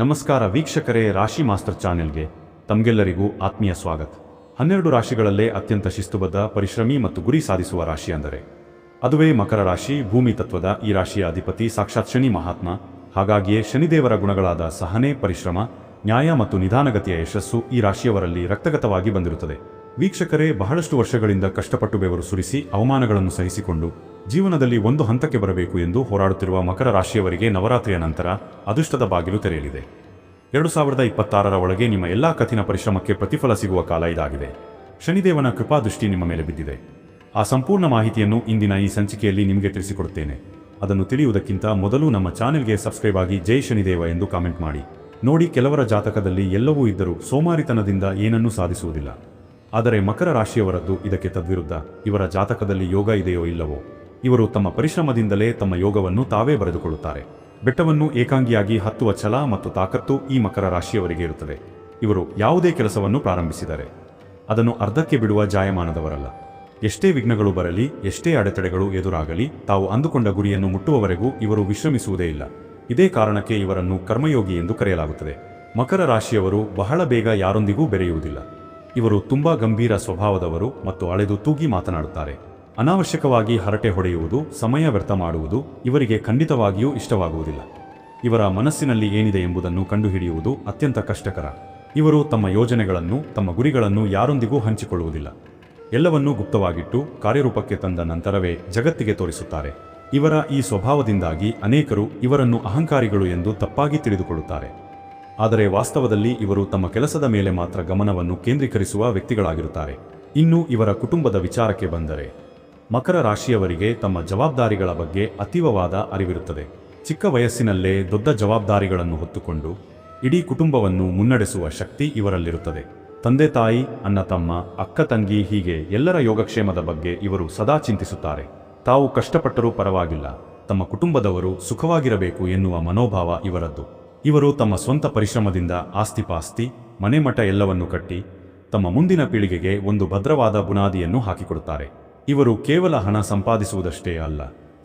ನಮಸ್ಕಾರ ವೀಕ್ಷಕರೇ ರಾಶಿ ಮಾಸ್ಟರ್ ಚಾನೆಲ್ಗೆ ತಮಗೆಲ್ಲರಿಗೂ ಆತ್ಮೀಯ ಸ್ವಾಗತ. ಹನ್ನೆರಡು ರಾಶಿಗಳಲ್ಲೇ ಅತ್ಯಂತ ಶಿಸ್ತುಬದ್ಧ, ಪರಿಶ್ರಮಿ ಮತ್ತು ಗುರಿ ಸಾಧಿಸುವ ರಾಶಿ ಅಂದರೆ, ಅದುವೇ ಮಕರ ರಾಶಿ, ಭೂಮಿ ತತ್ವದ ಈ ರಾಶಿಯ ಅಧಿಪತಿ ಸಾಕ್ಷಾತ್ ಶನಿ ಮಹಾತ್ಮ. ಹಾಗಾಗಿಯೇ ಶನಿದೇವರ ಗುಣಗಳಾದ ಸಹನೆ, ಪರಿಶ್ರಮ, ನ್ಯಾಯ ಮತ್ತು ನಿಧಾನಗತಿಯ ಯಶಸ್ಸು ಈ ರಾಶಿಯವರಲ್ಲಿ ರಕ್ತಗತವಾಗಿ ಬಂದಿರುತ್ತದೆ. ವೀಕ್ಷಕರೇ, ಬಹಳಷ್ಟು ವರ್ಷಗಳಿಂದ ಕಷ್ಟಪಟ್ಟು ಬೆವರು ಸುರಿಸಿ ಅವಮಾನಗಳನ್ನು ಸಹಿಸಿಕೊಂಡು ಜೀವನದಲ್ಲಿ ಒಂದು ಹಂತಕ್ಕೆ ಬರಬೇಕು ಎಂದು ಹೋರಾಡುತ್ತಿರುವ ಮಕರ ರಾಶಿಯವರಿಗೆ ನವರಾತ್ರಿಯ ನಂತರ ಅದೃಷ್ಟದ ಬಾಗಿಲು ತೆರೆಯಲಿದೆ. ಎರಡು ಸಾವಿರದ ಇಪ್ಪತ್ತಾರರ ಒಳಗೆ ನಿಮ್ಮ ಎಲ್ಲಾ ಕಠಿಣ ಪರಿಶ್ರಮಕ್ಕೆ ಪ್ರತಿಫಲ ಸಿಗುವ ಕಾಲ ಇದಾಗಿದೆ. ಶನಿದೇವನ ಕೃಪಾದೃಷ್ಟಿ ನಿಮ್ಮ ಮೇಲೆ ಬಿದ್ದಿದೆ. ಆ ಸಂಪೂರ್ಣ ಮಾಹಿತಿಯನ್ನು ಇಂದಿನ ಈ ಸಂಚಿಕೆಯಲ್ಲಿ ನಿಮಗೆ ತಿಳಿಸಿಕೊಡುತ್ತೇನೆ. ಅದನ್ನು ತಿಳಿಯುವುದಕ್ಕಿಂತ ಮೊದಲು ನಮ್ಮ ಚಾನೆಲ್ಗೆ ಸಬ್ಸ್ಕ್ರೈಬ್ ಆಗಿ ಜೈ ಶನಿದೇವ ಎಂದು ಕಾಮೆಂಟ್ ಮಾಡಿ. ನೋಡಿ, ಕೆಲವರ ಜಾತಕದಲ್ಲಿ ಎಲ್ಲವೂ ಇದ್ದರೂ ಸೋಮಾರಿತನದಿಂದ ಏನನ್ನೂ ಸಾಧಿಸುವುದಿಲ್ಲ. ಆದರೆ ಮಕರ ರಾಶಿಯವರದ್ದು ಇದಕ್ಕೆ ತದ್ವಿರುದ್ಧ. ಇವರ ಜಾತಕದಲ್ಲಿ ಯೋಗ ಇದೆಯೋ ಇಲ್ಲವೋ? ಇವರು ತಮ್ಮ ಪರಿಶ್ರಮದಿಂದಲೇ ತಮ್ಮ ಯೋಗವನ್ನು ತಾವೇ ಬರೆದುಕೊಳ್ಳುತ್ತಾರೆ. ಬೆಟ್ಟವನ್ನು ಏಕಾಂಗಿಯಾಗಿ ಹತ್ತುವ ಛಲ ಮತ್ತು ತಾಕತ್ತು ಈ ಮಕರ ರಾಶಿಯವರಿಗೆ ಇರುತ್ತದೆ. ಇವರು ಯಾವುದೇ ಕೆಲಸವನ್ನು ಪ್ರಾರಂಭಿಸಿದರೆ ಅದನ್ನು ಅರ್ಧಕ್ಕೆ ಬಿಡುವ ಜಾಯಮಾನದವರಲ್ಲ. ಎಷ್ಟೇ ವಿಘ್ನಗಳು ಬರಲಿ, ಎಷ್ಟೇ ಅಡೆತಡೆಗಳು ಎದುರಾಗಲಿ, ತಾವು ಅಂದುಕೊಂಡ ಗುರಿಯನ್ನು ಮುಟ್ಟುವವರೆಗೂ ಇವರು ವಿಶ್ರಮಿಸುವುದೇ ಇಲ್ಲ. ಇದೇ ಕಾರಣಕ್ಕೆ ಇವರನ್ನು ಕರ್ಮಯೋಗಿ ಎಂದು ಕರೆಯಲಾಗುತ್ತದೆ. ಮಕರ ರಾಶಿಯವರು ಬಹಳ ಬೇಗ ಯಾರೊಂದಿಗೂ ಬೆರೆಯುವುದಿಲ್ಲ. ಇವರು ತುಂಬಾ ಗಂಭೀರ ಸ್ವಭಾವದವರು ಮತ್ತು ಅಳೆದು ತೂಗಿ ಮಾತನಾಡುತ್ತಾರೆ. ಅನಾವಶ್ಯಕವಾಗಿ ಹರಟೆ ಹೊಡೆಯುವುದು, ಸಮಯ ವ್ಯರ್ಥ ಮಾಡುವುದು ಇವರಿಗೆ ಖಂಡಿತವಾಗಿಯೂ ಇಷ್ಟವಾಗುವುದಿಲ್ಲ. ಇವರ ಮನಸ್ಸಿನಲ್ಲಿ ಏನಿದೆ ಎಂಬುದನ್ನು ಕಂಡುಹಿಡಿಯುವುದು ಅತ್ಯಂತ ಕಷ್ಟಕರ. ಇವರು ತಮ್ಮ ಯೋಜನೆಗಳನ್ನು, ತಮ್ಮ ಗುರಿಗಳನ್ನು ಯಾರೊಂದಿಗೂ ಹಂಚಿಕೊಳ್ಳುವುದಿಲ್ಲ. ಎಲ್ಲವನ್ನೂ ಗುಪ್ತವಾಗಿಟ್ಟು ಕಾರ್ಯರೂಪಕ್ಕೆ ತಂದ ನಂತರವೇ ಜಗತ್ತಿಗೆ ತೋರಿಸುತ್ತಾರೆ. ಇವರ ಈ ಸ್ವಭಾವದಿಂದಾಗಿ ಅನೇಕರು ಇವರನ್ನು ಅಹಂಕಾರಿಗಳು ಎಂದು ತಪ್ಪಾಗಿ ತಿಳಿದುಕೊಳ್ಳುತ್ತಾರೆ. ಆದರೆ ವಾಸ್ತವದಲ್ಲಿ ಇವರು ತಮ್ಮ ಕೆಲಸದ ಮೇಲೆ ಮಾತ್ರ ಗಮನವನ್ನು ಕೇಂದ್ರೀಕರಿಸುವ ವ್ಯಕ್ತಿಗಳಾಗಿರುತ್ತಾರೆ. ಇನ್ನು ಇವರ ಕುಟುಂಬದ ವಿಚಾರಕ್ಕೆ ಬಂದರೆ, ಮಕರ ರಾಶಿಯವರಿಗೆ ತಮ್ಮ ಜವಾಬ್ದಾರಿಗಳ ಬಗ್ಗೆ ಅತೀವವಾದ ಅರಿವಿರುತ್ತದೆ. ಚಿಕ್ಕ ವಯಸ್ಸಿನಲ್ಲೇ ದೊಡ್ಡ ಜವಾಬ್ದಾರಿಗಳನ್ನು ಹೊತ್ತುಕೊಂಡು, ಇಡೀ ಕುಟುಂಬವನ್ನು ಮುನ್ನಡೆಸುವ ಶಕ್ತಿ ಇವರಲ್ಲಿರುತ್ತದೆ. ತಂದೆ ತಾಯಿ, ಅಣ್ಣ ತಮ್ಮ, ಅಕ್ಕ ತಂಗಿ ಹೀಗೆ ಎಲ್ಲರ ಯೋಗಕ್ಷೇಮದ ಬಗ್ಗೆ ಇವರು ಸದಾ ಚಿಂತಿಸುತ್ತಾರೆ. ತಾವು ಕಷ್ಟಪಟ್ಟರೂ ಪರವಾಗಿಲ್ಲ, ತಮ್ಮ ಕುಟುಂಬದವರು ಸುಖವಾಗಿರಬೇಕು ಎನ್ನುವ ಮನೋಭಾವ ಇವರದ್ದು. ಇವರು ತಮ್ಮ ಸ್ವಂತ ಪರಿಶ್ರಮದಿಂದ ಆಸ್ತಿಪಾಸ್ತಿ, ಮನೆಮಠ ಎಲ್ಲವನ್ನು ಕಟ್ಟಿ, ತಮ್ಮ ಮುಂದಿನ ಪೀಳಿಗೆಗೆ ಒಂದು ಭದ್ರವಾದ ಬುನಾದಿಯನ್ನು ಹಾಕಿಕೊಡುತ್ತಾರೆ. ಇವರು ಕೇವಲ ಹಣ ಸಂಪಾದಿಸುವುದಷ್ಟೇ ಅಲ್ಲ,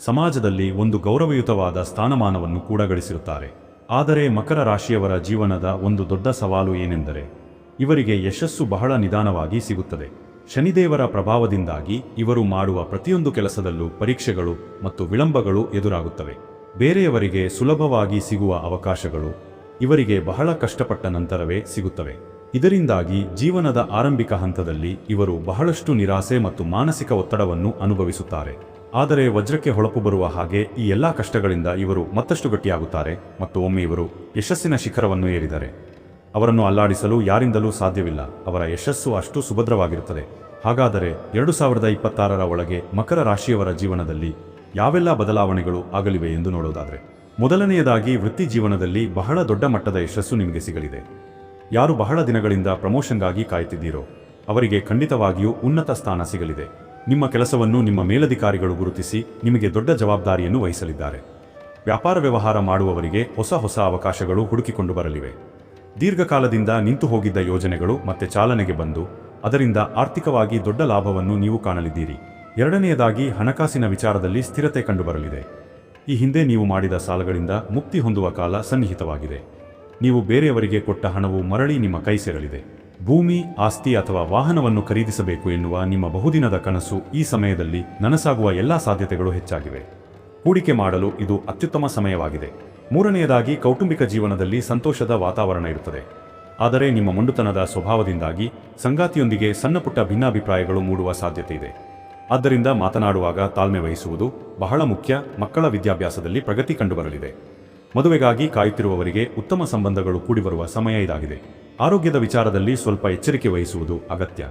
ಸಮಾಜದಲ್ಲಿ ಒಂದು ಗೌರವಯುತವಾದ ಸ್ಥಾನಮಾನವನ್ನು ಕೂಡ ಗಳಿಸಿರುತ್ತಾರೆ. ಆದರೆ ಮಕರ ರಾಶಿಯವರ ಜೀವನದ ಒಂದು ದೊಡ್ಡ ಸವಾಲು ಏನೆಂದರೆ, ಇವರಿಗೆ ಯಶಸ್ಸು ಬಹಳ ನಿಧಾನವಾಗಿ ಸಿಗುತ್ತದೆ. ಶನಿದೇವರ ಪ್ರಭಾವದಿಂದಾಗಿ ಇವರು ಮಾಡುವ ಪ್ರತಿಯೊಂದು ಕೆಲಸದಲ್ಲೂ ಪರೀಕ್ಷೆಗಳು ಮತ್ತು ವಿಳಂಬಗಳು ಎದುರಾಗುತ್ತವೆ. ಬೇರೆಯವರಿಗೆ ಸುಲಭವಾಗಿ ಸಿಗುವ ಅವಕಾಶಗಳು ಇವರಿಗೆ ಬಹಳ ಕಷ್ಟಪಟ್ಟ ನಂತರವೇ ಸಿಗುತ್ತವೆ. ಇದರಿಂದಾಗಿ ಜೀವನದ ಆರಂಭಿಕ ಹಂತದಲ್ಲಿ ಇವರು ಬಹಳಷ್ಟು ನಿರಾಸೆ ಮತ್ತು ಮಾನಸಿಕ ಒತ್ತಡವನ್ನು ಅನುಭವಿಸುತ್ತಾರೆ. ಆದರೆ ವಜ್ರಕ್ಕೆ ಹೊಳಪು ಬರುವ ಹಾಗೆ ಈ ಎಲ್ಲಾ ಕಷ್ಟಗಳಿಂದ ಇವರು ಮತ್ತಷ್ಟು ಗಟ್ಟಿಯಾಗುತ್ತಾರೆ ಮತ್ತು ಒಮ್ಮೆ ಇವರು ಯಶಸ್ಸಿನ ಶಿಖರವನ್ನು ಏರಿದರೆ. ಅವರನ್ನು ಅಲ್ಲಾಡಿಸಲು ಯಾರಿಂದಲೂ ಸಾಧ್ಯವಿಲ್ಲ. ಅವರ ಯಶಸ್ಸು ಅಷ್ಟು ಸುಭದ್ರವಾಗಿರುತ್ತದೆ. ಹಾಗಾದರೆ ಎರಡು ಸಾವಿರದ ಇಪ್ಪತ್ತಾರರ ಒಳಗೆ ಮಕರ ರಾಶಿಯವರ ಜೀವನದಲ್ಲಿ ಯಾವೆಲ್ಲ ಬದಲಾವಣೆಗಳು ಆಗಲಿವೆ ಎಂದು ನೋಡೋದಾದರೆ, ಮೊದಲನೆಯದಾಗಿ ವೃತ್ತಿ ಜೀವನದಲ್ಲಿ ಬಹಳ ದೊಡ್ಡ ಮಟ್ಟದ ಯಶಸ್ಸು ನಿಮಗೆ ಸಿಗಲಿದೆ. ಯಾರು ಬಹಳ ದಿನಗಳಿಂದ ಪ್ರಮೋಷನ್ಗಾಗಿ ಕಾಯುತ್ತಿದ್ದೀರೋ, ಅವರಿಗೆ ಖಂಡಿತವಾಗಿಯೂ ಉನ್ನತ ಸ್ಥಾನ ಸಿಗಲಿದೆ. ನಿಮ್ಮ ಕೆಲಸವನ್ನು ನಿಮ್ಮ ಮೇಲಧಿಕಾರಿಗಳು ಗುರುತಿಸಿ ನಿಮಗೆ ದೊಡ್ಡ ಜವಾಬ್ದಾರಿಯನ್ನು ವಹಿಸಲಿದ್ದಾರೆ. ವ್ಯಾಪಾರ ವ್ಯವಹಾರ ಮಾಡುವವರಿಗೆ ಹೊಸ ಹೊಸ ಅವಕಾಶಗಳು ಹುಡುಕಿಕೊಂಡು ಬರಲಿವೆ. ದೀರ್ಘಕಾಲದಿಂದ ನಿಂತು ಹೋಗಿದ್ದ ಯೋಜನೆಗಳು ಮತ್ತೆ ಚಾಲನೆಗೆ ಬಂದು, ಅದರಿಂದ ಆರ್ಥಿಕವಾಗಿ ದೊಡ್ಡ ಲಾಭವನ್ನು ನೀವು ಕಾಣಲಿದ್ದೀರಿ. ಎರಡನೆಯದಾಗಿ ಹಣಕಾಸಿನ ವಿಚಾರದಲ್ಲಿ ಸ್ಥಿರತೆ ಕಂಡುಬರಲಿದೆ. ಈ ಹಿಂದೆ ನೀವು ಮಾಡಿದ ಸಾಲಗಳಿಂದ ಮುಕ್ತಿ ಹೊಂದುವ ಕಾಲ ಸನ್ನಿಹಿತವಾಗಿದೆ. ನೀವು ಬೇರೆಯವರಿಗೆ ಕೊಟ್ಟ ಹಣವು ಮರಳಿ ನಿಮ್ಮ ಕೈ ಸೇರಲಿದೆ. ಭೂಮಿ, ಆಸ್ತಿ ಅಥವಾ ವಾಹನವನ್ನು ಖರೀದಿಸಬೇಕು ಎನ್ನುವ ನಿಮ್ಮ ಬಹುದಿನದ ಕನಸು ಈ ಸಮಯದಲ್ಲಿ ನನಸಾಗುವ ಎಲ್ಲಾ ಸಾಧ್ಯತೆಗಳು ಹೆಚ್ಚಾಗಿವೆ. ಹೂಡಿಕೆ ಮಾಡಲು ಇದು ಅತ್ಯುತ್ತಮ ಸಮಯವಾಗಿದೆ. ಮೂರನೆಯದಾಗಿ ಕೌಟುಂಬಿಕ ಜೀವನದಲ್ಲಿ ಸಂತೋಷದ ವಾತಾವರಣ ಇರುತ್ತದೆ. ಆದರೆ ನಿಮ್ಮ ಮೊಂಡುತನದ ಸ್ವಭಾವದಿಂದಾಗಿ ಸಂಗಾತಿಯೊಂದಿಗೆ ಸಣ್ಣಪುಟ್ಟ ಭಿನ್ನಾಭಿಪ್ರಾಯಗಳು ಮೂಡುವ ಸಾಧ್ಯತೆ ಇದೆ. ಆದ್ದರಿಂದ ಮಾತನಾಡುವಾಗ ತಾಳ್ಮೆ ವಹಿಸುವುದು ಬಹಳ ಮುಖ್ಯ. ಮಕ್ಕಳ ವಿದ್ಯಾಭ್ಯಾಸದಲ್ಲಿ ಪ್ರಗತಿ ಕಂಡುಬರಲಿದೆ. ಮದುವೆಗಾಗಿ ಕಾಯುತ್ತಿರುವವರಿಗೆ ಉತ್ತಮ ಸಂಬಂಧಗಳು ಕೂಡಿಬರುವ ಸಮಯ ಇದಾಗಿದೆ. ಆರೋಗ್ಯದ ವಿಚಾರದಲ್ಲಿ ಸ್ವಲ್ಪ ಎಚ್ಚರಿಕೆ ವಹಿಸುವುದು ಅಗತ್ಯ.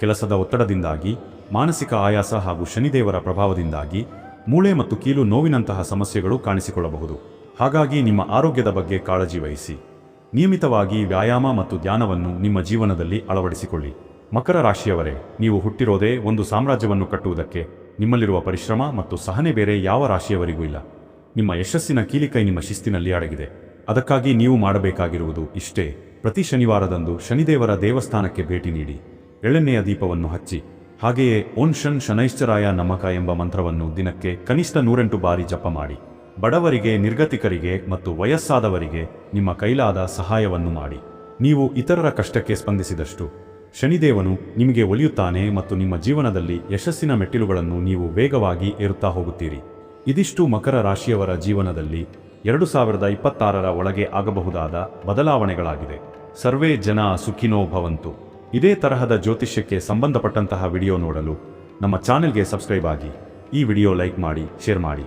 ಕೆಲಸದ ಒತ್ತಡದಿಂದಾಗಿ, ಮಾನಸಿಕ ಆಯಾಸ ಹಾಗೂ ಶನಿದೇವರ ಪ್ರಭಾವದಿಂದಾಗಿ ಮೂಳೆ ಮತ್ತು ಕೀಲು ನೋವಿನಂತಹ ಸಮಸ್ಯೆಗಳು ಕಾಣಿಸಿಕೊಳ್ಳಬಹುದು. ಹಾಗಾಗಿ ನಿಮ್ಮ ಆರೋಗ್ಯದ ಬಗ್ಗೆ ಕಾಳಜಿ ವಹಿಸಿ. ನಿಯಮಿತವಾಗಿ ವ್ಯಾಯಾಮ ಮತ್ತು ಧ್ಯಾನವನ್ನು ನಿಮ್ಮ ಜೀವನದಲ್ಲಿ ಅಳವಡಿಸಿಕೊಳ್ಳಿ. ಮಕರ ರಾಶಿಯವರೇ, ನೀವು ಹುಟ್ಟಿರೋದೇ ಒಂದು ಸಾಮ್ರಾಜ್ಯವನ್ನು ಕಟ್ಟುವುದಕ್ಕೆ, ನಿಮ್ಮಲ್ಲಿರುವ ಪರಿಶ್ರಮ ಮತ್ತು ಸಹನೆ ಬೇರೆ ಯಾವ ರಾಶಿಯವರಿಗೂ ಇಲ್ಲ. ನಿಮ್ಮ ಯಶಸ್ಸಿನ ಕೀಲಿಕೈ ನಿಮ್ಮ ಶಿಸ್ತಿನಲ್ಲಿ ಅಡಗಿದೆ. ಅದಕ್ಕಾಗಿ ನೀವು ಮಾಡಬೇಕಾಗಿರುವುದು ಇಷ್ಟೇ. ಪ್ರತಿ ಶನಿವಾರದಂದು ಶನಿದೇವರ ದೇವಸ್ಥಾನಕ್ಕೆ ಭೇಟಿ ನೀಡಿ. ಎಳೆಣ್ಣೆಯ ದೀಪವನ್ನು ಹಚ್ಚಿ. ಹಾಗೆಯೇ ಓಂ ಶನ್ ಶನೈಶ್ಚರಾಯ ನಮಕ ಎಂಬ ಮಂತ್ರವನ್ನು ದಿನಕ್ಕೆ ಕನಿಷ್ಠ ನೂರೆಂಟು ಬಾರಿ ಜಪ ಮಾಡಿ. ಬಡವರಿಗೆ, ನಿರ್ಗತಿಕರಿಗೆ ಮತ್ತು ವಯಸ್ಸಾದವರಿಗೆ ನಿಮ್ಮ ಕೈಲಾದ ಸಹಾಯವನ್ನು ಮಾಡಿ. ನೀವು ಇತರರ ಕಷ್ಟಕ್ಕೆ ಸ್ಪಂದಿಸಿದಷ್ಟು ಶನಿದೇವನು ನಿಮಗೆ ಒಲಿಯುತ್ತಾನೆ ಮತ್ತು ನಿಮ್ಮ ಜೀವನದಲ್ಲಿ ಯಶಸ್ಸಿನ ಮೆಟ್ಟಿಲುಗಳನ್ನು ನೀವು ವೇಗವಾಗಿ ಏರುತ್ತಾ ಹೋಗುತ್ತೀರಿ. ಇದಿಷ್ಟು ಮಕರ ರಾಶಿಯವರ ಜೀವನದಲ್ಲಿ ಎರಡು ಸಾವಿರದ ಇಪ್ಪತ್ತಾರರ ಒಳಗೆ ಆಗಬಹುದಾದ ಬದಲಾವಣೆಗಳಾಗಿದೆ. ಸರ್ವೇ ಜನ ಸುಖಿನೋ ಭವಂತು. ಇದೇ ತರಹದ ಜ್ಯೋತಿಷ್ಯಕ್ಕೆ ಸಂಬಂಧಪಟ್ಟಂತಹ ವಿಡಿಯೋ ನೋಡಲು ನಮ್ಮ ಚಾನೆಲ್ಗೆ ಸಬ್ಸ್ಕ್ರೈಬ್ ಆಗಿ ಈ ವಿಡಿಯೋ ಲೈಕ್ ಮಾಡಿ, ಶೇರ್ ಮಾಡಿ.